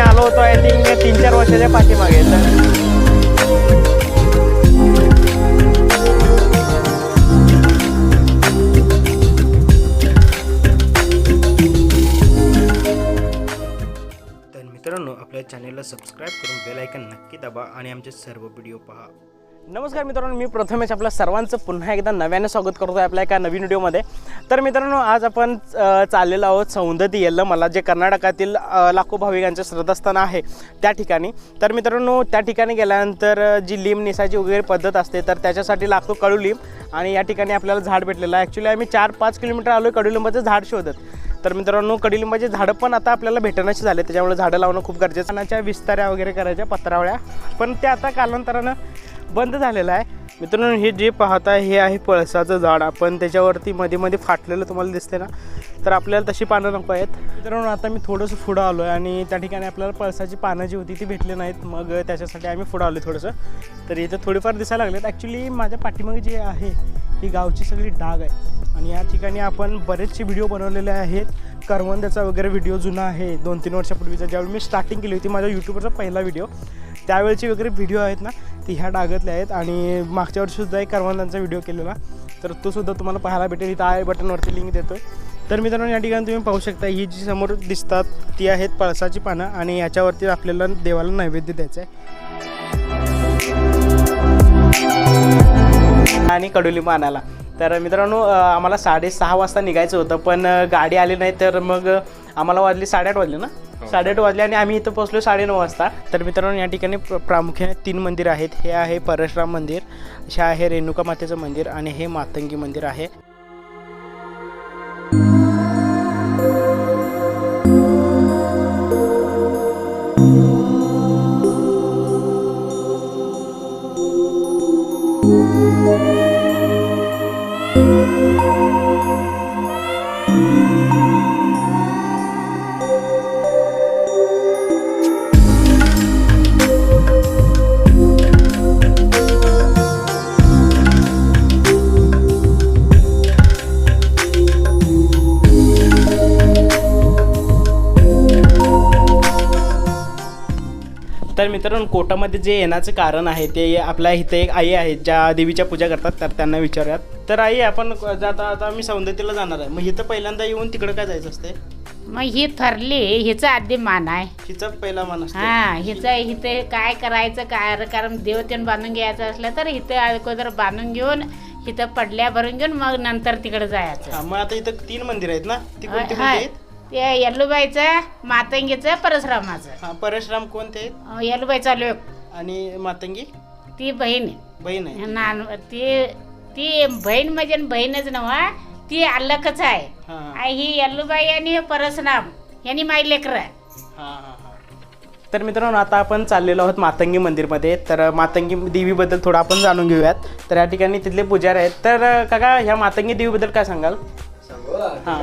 मी आलो होतो I think तीन चार वर्षाच्या पाठीमागे. तर तर मित्रांनो आपल्या चॅनेलला सबस्क्राईब करून बेल आयकन नक्की दाबा आणि आमचे सर्व व्हिडिओ पहा. नमस्कार मित्रांनो मी प्रथमेश आपल्या सर्वांचं पुन्हा एकदा नव्याने स्वागत करतो आहे आपल्या एका नवीन व्हिडिओमध्ये. तर मित्रांनो आज आपण चाललेलो आहोत सौंदती येल्लं मला जे कर्नाटकातील लाखो भाविकांचे श्रद्धास्थान आहे त्या ठिकाणी. तर मित्रांनो त्या ठिकाणी गेल्यानंतर जी लिंब नेसायची वगैरे पद्धत असते तर त्याच्यासाठी लागतो कडुलिंब आणि या ठिकाणी आपल्याला झाड भेटलेलं आहे. ॲक्च्युली आम्ही चार पाच किलोमीटर आलो आहे कडुलिंबाचं झाड शोधत. तर मित्रांनो कडुलिंबाचे झाडं पण आता आपल्याला भेटण्याची झाले त्याच्यामुळे झाडं लावणं खूप गरजेचं विस्तार्या वगैरे करायच्या पत्रावळ्या. पण ते आता कालांतरानं बंद झालेलं आहे. मित्रांनो हे जे पाहता हे आहे पळसाचं झाड. आपण त्याच्यावरती मध्ये मध्ये फाटलेलं तुम्हाला दिसते ना? तर आपल्याला तशी पानं नको आहेत. मित्रांनो आता मी थोडंसं पुढं आलो आहे आणि त्या ठिकाणी आपल्याला पळसाची पानं जी होती ती भेटली नाहीत. मग त्याच्यासाठी आम्ही पुढं आलो थोडंसं. तर इथं थोडीफार दिसायला लागलेत. ॲक्च्युली माझ्या पाठीमागे जे आहे ही गावची सगळी डाग आहे. आणि या ठिकाणी आपण बरेचसे व्हिडिओ बनवलेले आहेत. करवंद्याचा वगैरे व्हिडिओ जुना आहे दोन तीन वर्षापूर्वीचा. ज्यावेळी मी स्टार्टिंग केली होती माझ्या यूट्यूबवरचा पहिला व्हिडिओ. त्यावेळेचे वगैरे व्हिडिओ आहेत ना ती ह्या डागातले आहेत आणि मागच्या वर्षीसुद्धा एक करवंदांचा व्हिडिओ केलेला. तर तो सुद्धा तुम्हाला पाहायला भेटेल. इथं आय बटनवरती लिंक देतो तर मित्रांनो या ठिकाणी तुम्ही पाहू शकता ही जी समोर दिसतात ती आहेत पळसाची पानं आणि याच्यावरती आपल्याला देवाला नैवेद्य द्यायचं आहे आणि कडुलिंब आणायला. तर मित्रांनो आम्हाला साडेसहा वाजता निघायचं होतं पण गाडी आली नाही तर मग आम्हाला वाजली साडेआठ वाजले ना? साडेआठ वाजले आणि आम्ही इथं पोहोचलो साडेनऊ वाजता. तर मित्रांनो या ठिकाणी प्र प्रामुख्याने तीन मंदिर आहेत. हे आहे परशुराम मंदिर हे आहे रेणुका मातेचं मंदिर आणि हे मातंगी मंदिर आहे. तर मित्रांनो कोटामध्ये जे येण्याचं कारण आहे ते आपल्या इथे एक आई आहेत ज्या देवीच्या पूजा करतात तर त्यांना विचारूयात. तर आई आपण जाता आता आम्ही सौंदतीला जाणार आहे. मग इथं पहिल्यांदा येऊन तिकडं काय जायचं असते मग ही ठरली हिचं आधी मान आहे. हिचं पहिला मन असते हा हिचं इथे काय करायचं कार्यक्रम देवतेन बांधून घ्यायचं असलं तर इथे अगोदर बांधून घेऊन इथं पडल्या भरून घेऊन मग नंतर तिकडे जायचं. हा, मग आता इथं तीन मंदिर आहेत ना? ती कोणती कोणती हाय. आहेत ते यल्लूबाईचं मातंगीचं परशुरामाचं. हा परशुराम कोणते? अं, यल्लूबाईचा लोक आणि मातंगी? ती बहीण बहीण आहे. नान ती ती बहीण म्हणजे बहीणच नव्हा ती अलकच आहे. हा. ही यल्लूबाई आणि हे परशुराम यांनी माई लेकर हा हा हा. तर मित्रांनो आता आपण चाललेलो आहोत मातंगी मंदिरमध्ये. तर मातंगी देवीबद्दल थोडं आपण जाणून घेऊयात. तर या ठिकाणी तिथले पुजारी आहेत. तर काका ह्या मातंगी देवीबद्दल काय सांगाल? हा.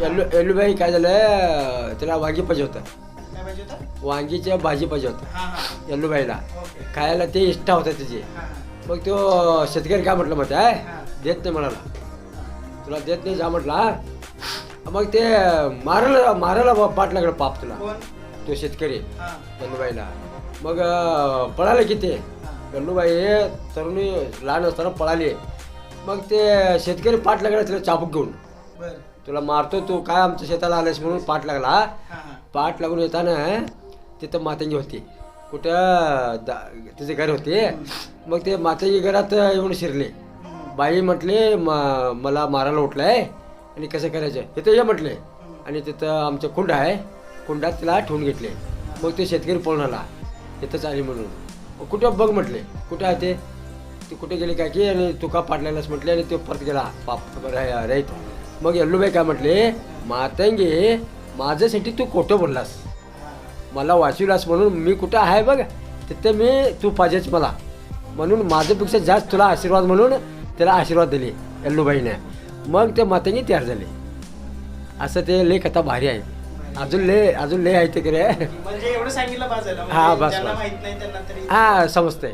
येल्लूबाई काय झालं? त्याला वांगी पाहिजे होतं. वांगीच्या भाजी पाहिजे होतं. येल्लूबाईला खायला ते इष्टा होता त्याची. मग तो शेतकरी काय म्हटलं मग आहे? देत नाही म्हणाला. तुला देत नाही जा म्हटला. मग ते मारायला मारायला पाठ लागलं पाप तुला. तो शेतकरी. येल्लूबाईला मग पळाले की ते येल्लूबाई तरुणी लहान असताना पळाली. मग ते शेतकरी पाठ लागला तिला चाबूक घेऊन. तुला मारतो तू काय आमच्या शेताला आलेस म्हणून पाठ लागला. पाठ लागून येताना तिथं मातंगी होती. कुठं? दा तिचे घर होते. मग ते मातंगी घरात येऊन शिरले. बाई म्हटले म- मला मारायला उठलाय आणि कसं करायचं? तिथं ये म्हटले. आणि तिथं आमचं कुंड आहे. कुंडात तिला ठेवून घेतले. मग ते शेतकरी पळून आला. तिथंच आली म्हणून. कुठं बघ? म्हटले. कुठं आहे ते? ते कुठे गेले काय की आणि तू का पाडलेलास म्हटले आणि तो परत गेला. पाप रा- राईत मग यल्लूबाई काय म्हटले मातंगी माझ्यासाठी तू खोटं बोललास. मला वाचविलास म्हणून मी कुठं आहे बघ तिथे मी तू पाहिजेच मला. म्हणून माझ्यापेक्षा जास्त तुला आशीर्वाद म्हणून त्याला आशीर्वाद दिले यल्लूबाईने मग ते मातंगी तयार झाले. असं ते लेख आता भारी आहे. अजून ले अजून ले आहे ते करे म्हणजे एवढं सांगितलं बाजायला हा, बस, ज्यांना बस. हा समजतंय.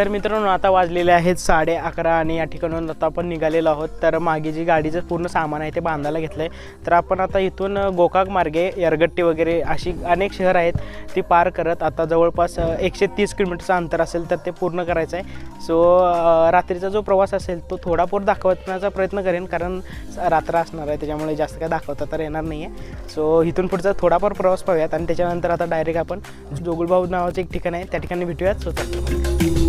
तर मित्रांनो आता वाजलेले आहेत साडे अकरा आणि या ठिकाणून आता आपण निघालेलो आहोत. तर मागे जी गाडीचं पूर्ण सामान आहे ते बांधायला घेतलं आहे तर आपण आता इथून गोकाक मार्गे यरगट्टी वगैरे अशी अनेक शहर आहेत ती पार करत आता जवळपास एकशे तीस किलोमीटरचं अंतर असेल तर ते पूर्ण करायचं आहे. सो रात्रीचा जो प्रवास असेल तो थोडाफार दाखवण्याचा प्रयत्न करेन कारण रात्र असणार आहे त्याच्यामुळे जास्त काय दाखवता तर येणार नाही आहे सो इथून पुढचा थोडाफार प्रवास पाहूयात आणि त्याच्यानंतर आता डायरेक्ट आपण जोगुळभाऊ नावाचं एक ठिकाण आहे त्या ठिकाणी भेटूयात. स्वतः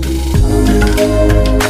嗯。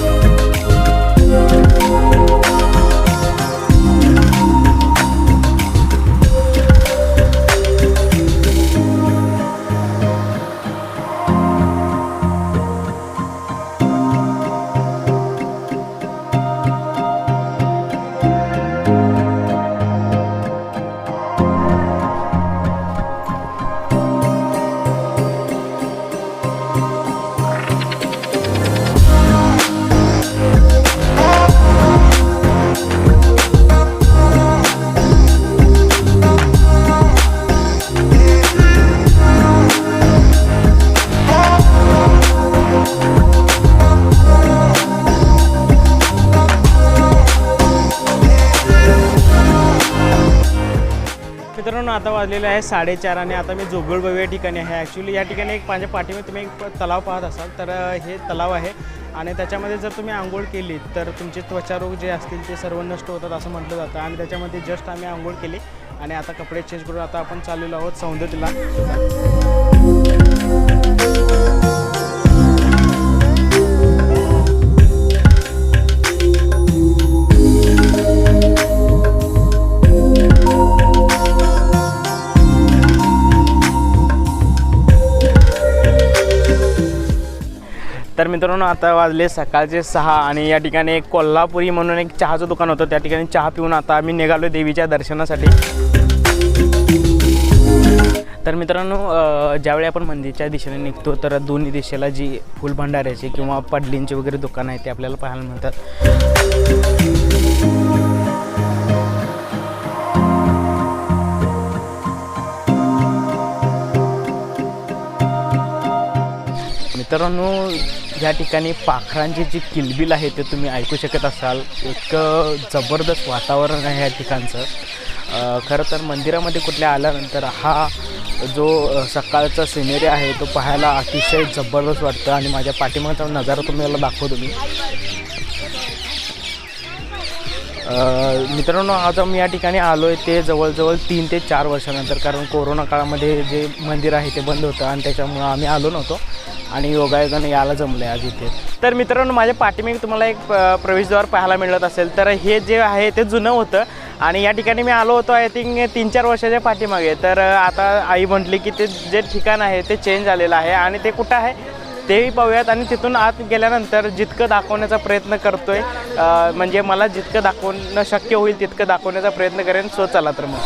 आता वाजलेले आहे साडेचार आणि आता मी जोगळबावी या ठिकाणी आहे. ॲक्च्युली या ठिकाणी एक माझ्या पाठीमध्ये तुम्ही एक तलाव पाहत असाल तर हे तलाव आहे. आणि त्याच्यामध्ये जर तुम्ही आंघोळ केली तर तुमचे त्वचारोग जे असतील ते सर्व नष्ट होतात असं म्हटलं जातं. आणि त्याच्यामध्ये जस्ट आम्ही आंघोळ केली आणि आता कपडे चेंज करून आता आपण चाललेलो आहोत सौंदर्यला तर मित्रांनो आता वाजले सकाळचे सहा आणि या ठिकाणी एक कोल्हापुरी म्हणून एक चहाचं दुकान होतं. त्या ठिकाणी चहा पिऊन आता आम्ही निघालो देवीच्या दर्शनासाठी. तर मित्रांनो ज्यावेळी आपण मंदिरच्या दिशेने निघतो तर दोन्ही दिशेला जी फुलभंडाऱ्याची किंवा पडलींची वगैरे दुकानं आहेत ते आपल्याला पाहायला मिळतात. मित्रांनो या ठिकाणी पाखरांची जी किलबिल आहे ते तुम्ही ऐकू शकत असाल. इतकं जबरदस्त वातावरण आहे या ठिकाणचं. खरं तर मंदिरामध्ये कुठल्या आल्यानंतर हा जो सकाळचा सिनेरी आहे तो पाहायला अतिशय जबरदस्त वाटतं आणि माझ्या पाठीमागचा नजारा तुम्हाला दाखवतो मी मित्रांनो आज आम्ही या ठिकाणी आलो आहे ते जवळजवळ तीन ते चार वर्षानंतर. कारण कोरोना काळामध्ये जे मंदिर आहे ते बंद होतं आणि त्याच्यामुळं आम्ही आलो नव्हतो. आणि योगायोगाने यायला जमलं आहे आज इथे. तर मित्रांनो माझ्या पाठीमागे तुम्हाला एक प्रवेशद्वार पाहायला मिळत असेल. तर हे जे आहे ते जुनं होतं आणि या ठिकाणी मी आलो होतो आय थिंक तीन चार वर्षाच्या पाठीमागे. तर आता आई म्हटली की ते जे ठिकाण आहे ते चेंज झालेलं आहे आणि ते कुठं आहे तेही पाहूयात. आणि तिथून आत गेल्यानंतर जितकं दाखवण्याचा प्रयत्न करतोय आहे म्हणजे मला जितकं दाखवणं शक्य होईल तितकं दाखवण्याचा प्रयत्न करेन. सो चला तर मग.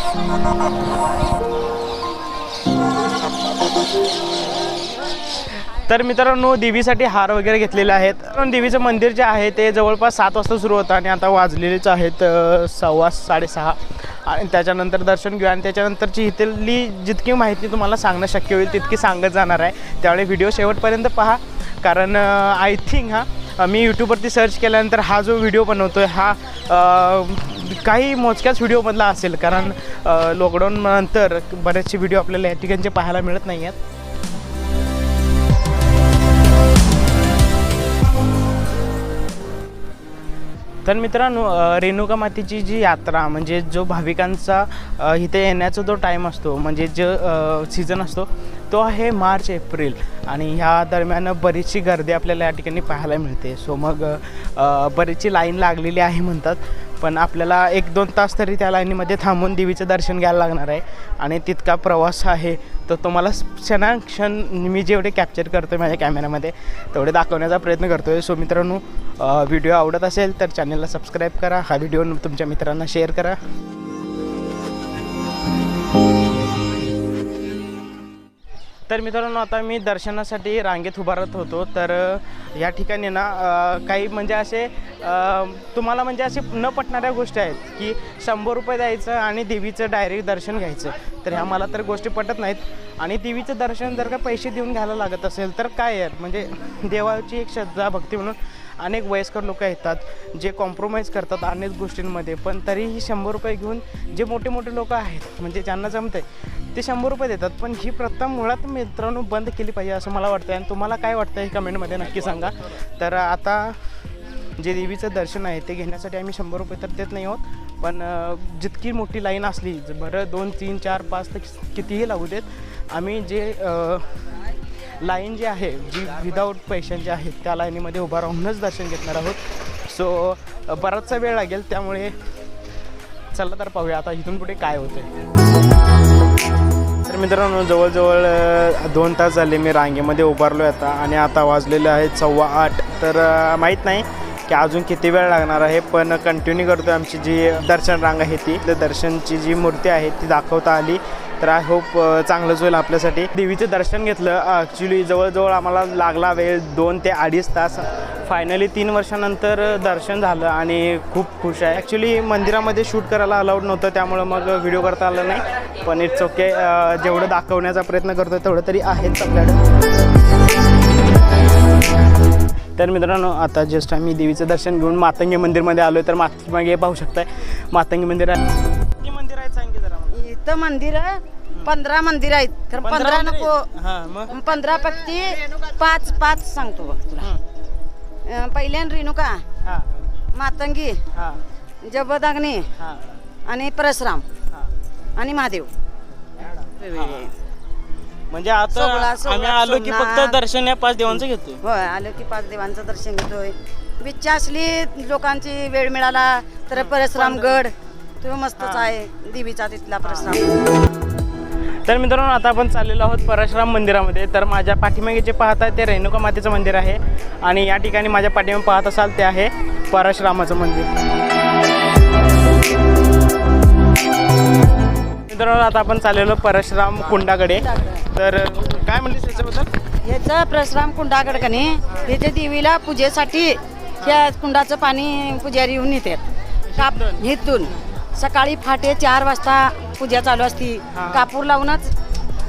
तर मित्रांनो देवीसाठी हार वगैरे घेतलेले आहेत. पण देवीचं मंदिर जे आहे ते जवळपास सात वाजता सुरू होतं आणि आता वाजलेलेच आहेत सव्वा साडेसहा. आणि त्याच्यानंतर दर्शन घेऊ आणि त्याच्यानंतरची इथली जितकी माहिती तुम्हाला सांगणं शक्य होईल तितकी सांगत जाणार आहे. त्यावेळी व्हिडिओ शेवटपर्यंत पहा. कारण आय थिंक हा मी यूट्यूबवरती सर्च केल्यानंतर हा जो व्हिडिओ बनवतो आहे हा काही मोजक्याच व्हिडिओमधला असेल. कारण लॉकडाऊन नंतर बरेचसे व्हिडिओ आपल्याला या ठिकाणचे पाहायला मिळत नाही आहेत तर मित्रांनो रेणुका मातेची जी यात्रा म्हणजे जो भाविकांचा इथे येण्याचा जो टाईम असतो म्हणजे जो सीझन असतो तो आहे मार्च एप्रिल. आणि ह्या दरम्यान बरीचशी गर्दी आपल्याला या ठिकाणी पाहायला मिळते. सो मग बरीचशी लाईन लागलेली आहे म्हणतात पण आपल्याला एक दोन तास तरी त्या लाईनीमध्ये थांबून देवीचं दर्शन घ्यायला लागणार आहे. आणि तितका प्रवास आहे तर तुम्हाला क्षणाक्षण मी जेवढे कॅप्चर करतो आहे माझ्या कॅमेऱ्यामध्ये तेवढे दाखवण्याचा प्रयत्न करतो आहे सो मित्रांनो व्हिडिओ आवडत असेल तर चॅनलला सबस्क्राईब करा. हा व्हिडिओ तुमच्या मित्रांना शेअर करा. तर मित्रांनो आता मी दर्शनासाठी रांगेत उभारत होतो. तर या ठिकाणी ना काही म्हणजे असे तुम्हाला म्हणजे असे न पटणाऱ्या गोष्टी आहेत की शंभर रुपये द्यायचं आणि देवीचं डायरेक्ट दर्शन घ्यायचं. तर ह्या मला तर गोष्टी पटत नाहीत. आणि देवीचं दर्शन जर का पैसे देऊन घ्यायला लागत असेल तर काय यार? म्हणजे देवाची एक श्रद्धा भक्ती म्हणून अनेक वयस्कर लोक येतात जे कॉम्प्रोमाइज करतात अनेक गोष्टींमध्ये. पण तरीही शंभर रुपये घेऊन जे मोठे मोठे लोक आहेत म्हणजे ज्यांना जमते ते शंभर रुपये देतात पण ही प्रथा मुळात मित्रांनो बंद केली पाहिजे असं मला वाटतं आणि तुम्हाला काय वाटतं हे कमेंटमध्ये नक्की सांगा. तर आता जे देवीचं दर्शन आहे ते घेण्यासाठी आम्ही शंभर रुपये तर देत नाही आहोत. पण जितकी मोठी लाईन असली बरं दोन तीन चार पाच तर कितीही लागू देत आम्ही जे लाईन जी आहे जी विदाऊट पैशांची आहे त्या लाईनीमध्ये उभा राहूनच दर्शन घेणार आहोत. सो बराचसा वेळ लागेल त्यामुळे चला तर पाहूया आता इथून पुढे काय होते तर मित्रांनो जवळजवळ दोन तास झाले मी रांगेमध्ये उभारलो आहे आता आणि आता वाजलेले आहेत सव्वा आठ. तर माहीत नाही की अजून किती वेळ लागणार आहे पण कंटिन्यू करतो आमची जी दर्शन रांग आहे ती. तर दर्शनची जी मूर्ती आहे ती दाखवता आली. तर आय होप चांगलंच होईल आपल्यासाठी. देवीचं दर्शन घेतलं. ॲक्च्युली जवळजवळ आम्हाला लागला वेळ दोन ते अडीच तास. फायनली तीन वर्षानंतर दर्शन झालं आणि खूप खुश आहे. ॲक्च्युली मंदिरामध्ये शूट करायला अलाउड नव्हतं त्यामुळं मग व्हिडिओ करता आला नाही. पण इट्स ओके जेवढं दाखवण्याचा प्रयत्न करतो तेवढं तरी आहेच आपल्याकडे. तर मित्रांनो आता जस्ट आम्ही देवीचं दर्शन घेऊन मातंगी मंदिरमध्ये आलो आहे तर मागे पाहू शकताय. मातंगी मंदिर आहे. इथं मंदिर पंधरा मंदिर आहेत. तर पंधरा नको. पंधरा पक्ती पाच पाच सांगतो बघ तुला. पहिल्यान रेणुका मातंगी जबदाग्नी आणि परशुराम आणि महादेव. म्हणजे आता आम्ही आलो की फक्त. दर्शन या पाच देवांचं घेतोय. होय आलं की पाच देवांचं दर्शन घेतोय. इच्छा असली लोकांची वेळ मिळाला तर परशुरामगड तो मस्तच आहे देवीचा तिथला परशुराम तर मित्रांनो आता आपण चाललेलो आहोत परशुराम मंदिरामध्ये. तर माझ्या पाठीमागे जे पाहताय ते रेणुका मातेचं मंदिर आहे. आणि या ठिकाणी माझ्या पाठीमागे पाहत असाल ते आहे परशुरामाचं मंदिर. मित्रांनो आता आपण चाललेलो परशुराम कुंडाकडे. तर काय म्हणलीस त्याच्याबद्दल? ह्याचं परशुराम कुंडागड कने ह्याच्या देवीला पूजेसाठी ह्या कुंडाचं पाणी पुजारी येऊन येतात. इथून. सकाळी फाटे चार वाजता पूजा चालू असती. हा. कापूर लावूनच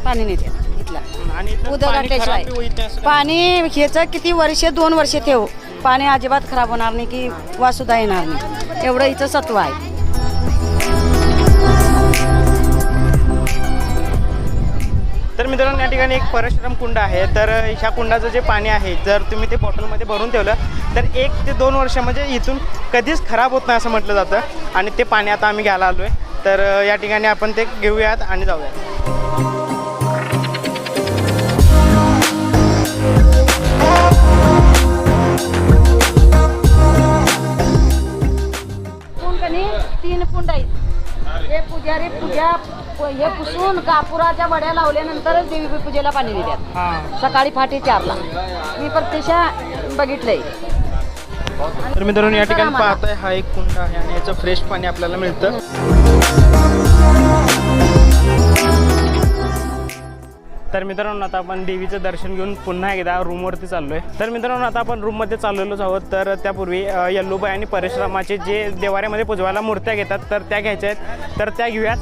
पाणी नेतात इथला. आणि इथलं उदक पाणी खराब घातल्याशिवाय बी होईल नाही असं काय? पाणी ह्याचं किती वर्ष दोन वर्ष ठेव. पाणी अजिबात खराब होणार नाही की वासुदा येणार नाही. एवढं इथं सत्व आहे. तर मित्रांनो या ठिकाणी एक परशुराम कुंड आहे. तर ह्या कुंडाचं जे पाणी आहे जर तुम्ही ते बॉटलमध्ये भरून ठेवलं तर एक ते दोन वर्ष म्हणजे इथून कधीच खराब होत नाही असं म्हटलं जातं. आणि ते पाणी आता आम्ही घ्यायला आलो आहे तर या ठिकाणी आपण ते घेऊयात आणि जाऊयात. तीन कुंड आहेत. हे पुजारी पूजा हे पुसून कापुराच्या वड्या लावल्यानंतरच देवी पूजेला पाणी हां. सकाळी फाटे चारला. मी प्रत्यक्ष बघितलंय. तर मित्रांनो या ठिकाणी पाहताय हा एक कुंड आहे आणि याचं फ्रेश पाणी आपल्याला मिळतं. तर मित्रांनो आता आपण देवीचं दर्शन घेऊन पुन्हा एकदा रूमवरती चाललो आहे तर मित्रांनो आता आपण रूममध्ये चाललेलोच आहोत. तर त्यापूर्वी यल्लूबाई आणि परशुरामाचे जे देवाऱ्यामध्ये पुजवायला मूर्त्या घेतात तर त्या घ्यायच्या आहेत. तर त्या घेऊयात.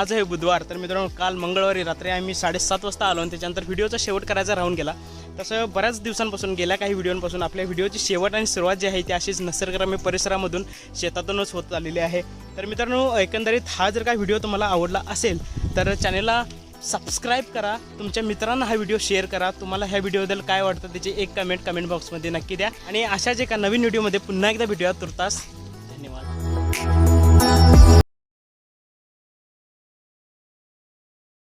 आज आहे बुधवार. तर मित्रांनो काल मंगळवारी रात्री आम्ही साडेसात वाजता आलो आणि त्याच्यानंतर व्हिडिओचा शेवट करायचा राहून गेला. तसं बऱ्याच दिवसांपासून गेल्या काही व्हिडिओंपासून आपल्या व्हिडिओची शेवट आणि सुरुवात जी आहे ती अशीच निसर्गरम्य परिसरामधून शेतातूनच होत आलेली आहे. तर मित्रांनो एकंदरीत हा जर काय व्हिडिओ तुम्हाला आवडला असेल तर चॅनेलला सबस्क्राईब करा तुमच्या मित्रांना हा व्हिडिओ शेअर करा. तुम्हाला ह्या व्हिडिओबद्दल काय वाटतं त्याची एक कमेंट कमेंट बॉक्समध्ये नक्की द्या. आणि अशाच एका नवीन व्हिडिओमध्ये पुन्हा एकदा भेटूया तुर्तास.